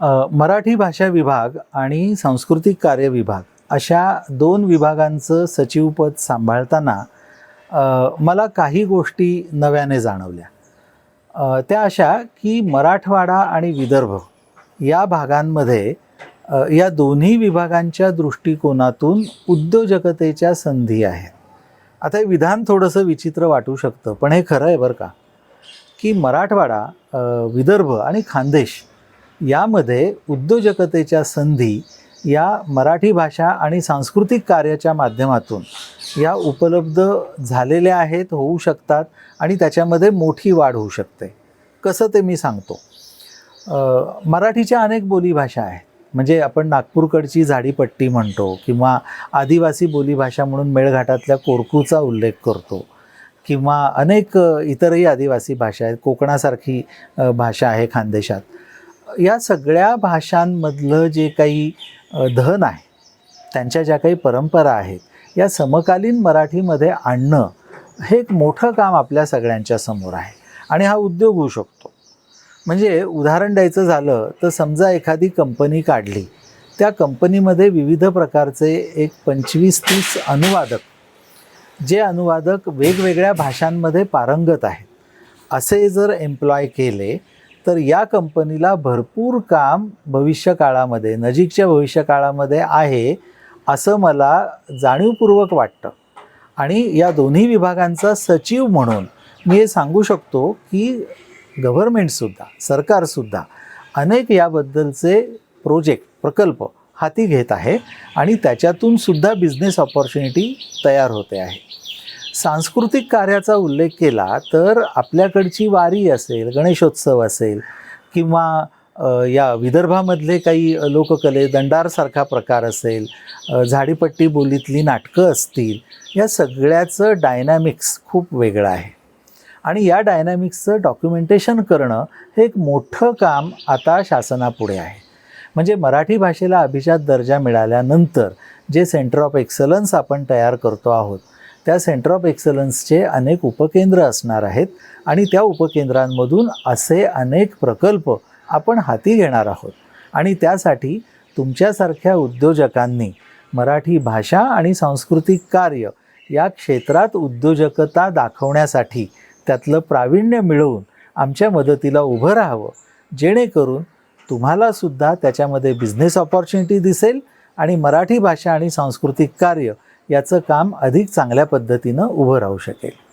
मराठी भाषा विभाग आणि सांस्कृतिक कार्य विभाग अशा दोन विभागांचं सचिवपद सांभाळताना मला काही गोष्टी नव्याने जाणवल्या. त्या अशा की मराठवाडा आणि विदर्भ या भागांमध्ये या दोन्ही विभागांच्या दृष्टिकोनातून उद्योजकतेच्या संधी आहेत. आता हे विधान थोडंसं विचित्र वाटू शकतं पण हे खरं आहे बरं का की मराठवाडा विदर्भ आणि खानदेश यामध्ये उद्योजकतेच्या संधी या मराठी भाषा आणि सांस्कृतिक कार्याच्या माध्यमातून या उपलब्ध झालेल्या आहेत होऊ शकतात आणि त्याच्यामध्ये मोठी वाढ होऊ शकते. कसं ते मी सांगतो. मराठीच्या अनेक बोलीभाषा आहेत. म्हणजे आपण नागपूरकडची झाडीपट्टी म्हणतो किंवा आदिवासी बोलीभाषा म्हणून मेळघाटातल्या कोरकूचा उल्लेख करतो किंवा अनेक इतरही आदिवासी भाषा आहेत. कोकणासारखी भाषा आहे खानदेशात. या सगळ्या भाषांमधलं जे काही धन आहे त्यांच्या ज्या काही परंपरा आहेत या समकालीन मराठीमध्ये आणणं हे एक मोठं काम आपल्या सगळ्यांच्या समोर आहे. आणि हा उद्योग होऊ शकतो. म्हणजे उदाहरण द्यायचं झालं तर समजा एखादी कंपनी काढली त्या कंपनीमध्ये विविध प्रकारचे एक पंचवीस तीस अनुवादक जे अनुवादक वेगवेगळ्या भाषांमध्ये पारंगत आहेत. असे जर एम्प्लॉय केले तर या कंपनीला भरपूर काम भविष्यकाळामध्ये नजीकच्या भविष्यकाळामध्ये आहे असं मला जाणीवपूर्वक वाटतं. आणि या दोन्ही विभागांचा सचिव म्हणून मी हे सांगू शकतो की गव्हर्मेंटसुद्धा सरकारसुद्धा अनेक याबद्दलचे प्रोजेक्ट प्रकल्प हाती घेत आहे आणि त्याच्यातून सुद्धा बिझनेस ऑपॉर्च्युनिटी तयार होते आहे. सांस्कृतिक कार्याचा उल्लेख केला तर आपल्याकडची वारी असेल गणेशोत्सव असेल किंवा या विदर्भामधले काही लोककले दंडारसारखा प्रकार असेल झाडीपट्टी बोलीतली नाटकं असतील या सगळ्याचं डायनॅमिक्स खूप वेगळं आहे. आणि या डायनॅमिक्सचं डॉक्युमेंटेशन करणं हे एक मोठं काम आता शासनापुढे आहे. म्हणजे मराठी भाषेला अभिजात दर्जा मिळाल्यानंतर जे सेंटर ऑफ एक्सलन्स आपण तयार करतो आहोत त्या सेंटर ऑफ एक्सलन्सचे अनेक उपकेंद्र असणार आहेत आणि त्या उपकेंद्रांमधून असे अनेक प्रकल्प आपण हाती घेणार आहोत. आणि त्यासाठी तुमच्यासारख्या उद्योजकांनी मराठी भाषा आणि सांस्कृतिक कार्य या क्षेत्रात उद्योजकता दाखवण्यासाठी त्यातलं प्रावीण्य मिळवून आमच्या मदतीला उभं राहावं. जेणेकरून तुम्हालासुद्धा त्याच्यामध्ये बिझनेस ऑपॉर्च्युनिटी दिसेल आणि मराठी भाषा आणि सांस्कृतिक कार्य याचं काम अधिक चांगल्या पद्धतीनं उभं राहू शकेल.